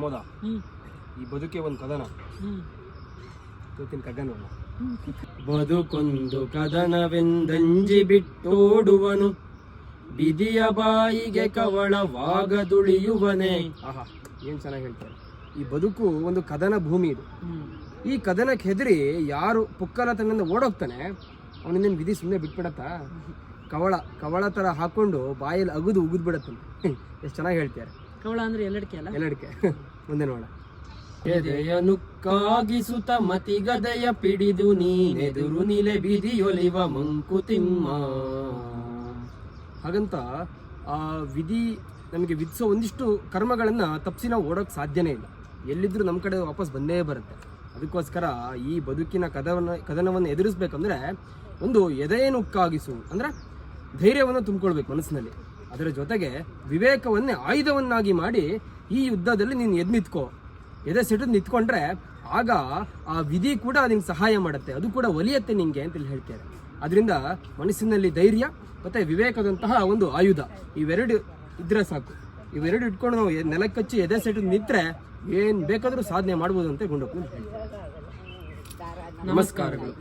ಪ್ರಮೋದ. ಈ ಬದುಕೆ ಒಂದು ಕದನ. ಕಗ್ಗನ ಬದುಕೊಂದು ಕದನವೆಂದಂಜಿ ಬಿಟ್ಟೋಡುವನು. ಬಿದಿಯ ಬಾಯಿಗೆ ಕವಳವಾಗದುಳಿಯುವನೇ. ಆಹಾ ಏನ್ ಚೆನ್ನಾಗಿ ಹೇಳ್ತಾರೆ ಈ ಬದುಕು ಒಂದು ಕದನ ಭೂಮಿ ಇದು. ಈ ಕದನಕ್ಕೆ ಹೆದರಿ ಯಾರು ಪುಕ್ಕಲ ತನ್ನಿಂದ ಓಡೋಗ್ತಾನೆ ಅವನಿಂದ ವಿಧಿ ಸುಮ್ಮನೆ ಬಿಟ್ಬಿಡತ್ತಾ? ಕವಳ ಕವಳ ತರ ಹಾಕೊಂಡು ಬಾಯಲ್ಲಿ ಅಗುದು ಉಗಿದ್ ಬಿಡತ್ತಂತೆ ಎಷ್ಟು ಚೆನ್ನಾಗಿ ಹೇಳ್ತಾರೆ ಕವಳ ಅಂದ್ರೆ ಎಲ್ಲಡಿಕೆ ಅಲ್ಲ? ಎಲ್ಲಡಿಕೆ. ಮುಂದೆ ನೋಡ ಎದೆಯನು ನುಕ್ಕಾಗಿಸುತ್ತ ಮತಿಗದೆಯ ಪಿಡಿದು ನೀನೆದುರು ನಿಲೆ ಬಿದಿಯೊಲಿವ ಮಂಕುತಿಮ್ಮ ಹಾಗಂತ ಆ ವಿಧಿ ನಮಗೆ ವಿಧಿಸೋ ಒಂದಿಷ್ಟು ಕರ್ಮಗಳನ್ನು ತಪ್ಪಿಸಿ ನಾವು ಓಡೋಕ್ ಸಾಧ್ಯನೇ ಇಲ್ಲ. ಎಲ್ಲಿದ್ರು ನಮ್ಮ ಕಡೆ ವಾಪಸ್ ಬಂದೇ ಬರುತ್ತೆ. ಅದಕ್ಕೋಸ್ಕರ ಈ ಬದುಕಿನ ಕದವನ ಕದನವನ್ನು ಎದುರಿಸ್ಬೇಕಂದ್ರೆ ಒಂದು ಎದೆಯನ್ನು ನುಕ್ಕಾಗಿಸು ಅಂದ್ರೆ ಧೈರ್ಯವನ್ನು ತುಂಬಿಕೊಳ್ಬೇಕು ಮನಸ್ಸಿನಲ್ಲಿ. ಅದರ ಜೊತೆಗೆ ವಿವೇಕವನ್ನೇ ಆಯುಧವನ್ನಾಗಿ ಮಾಡಿ ಈ ಯುದ್ಧದಲ್ಲಿ ನೀನು ಎದ್ ನಿತ್ಕೋ ಎದೆ ಸಿಟ್ಟು ನಿಂತ್ಕೊಂಡ್ರೆ ಆಗ ಆ ವಿಧಿ ಕೂಡ ನಿಮ್ಗೆ ಸಹಾಯ ಮಾಡುತ್ತೆ. ಅದು ಕೂಡ ಒಲಿಯತ್ತೆ ನಿಂಗೆ ಅಂತ ಹೇಳ್ತಾರೆ. ಅದರಿಂದ ಮನಸ್ಸಿನಲ್ಲಿ ಧೈರ್ಯ ಮತ್ತೆ ವಿವೇಕದಂತಹ ಒಂದು ಆಯುಧ. ಇವೆರಡು ಇದ್ರೆ ಸಾಕು. ಇವೆರಡು ಇಟ್ಕೊಂಡು ನಾವು ನೆಲಕ್ಕಚ್ಚಿ ಎದೆ ಸೆಟ್ಟು ನಿಂತರೆ ಏನು ಬೇಕಾದರೂ ಸಾಧನೆ ಮಾಡ್ಬೋದು ಅಂತ ಗುಂಡಪ್ಪನ ಹೇಳ್ತಾರೆ. ನಮಸ್ಕಾರಗಳು.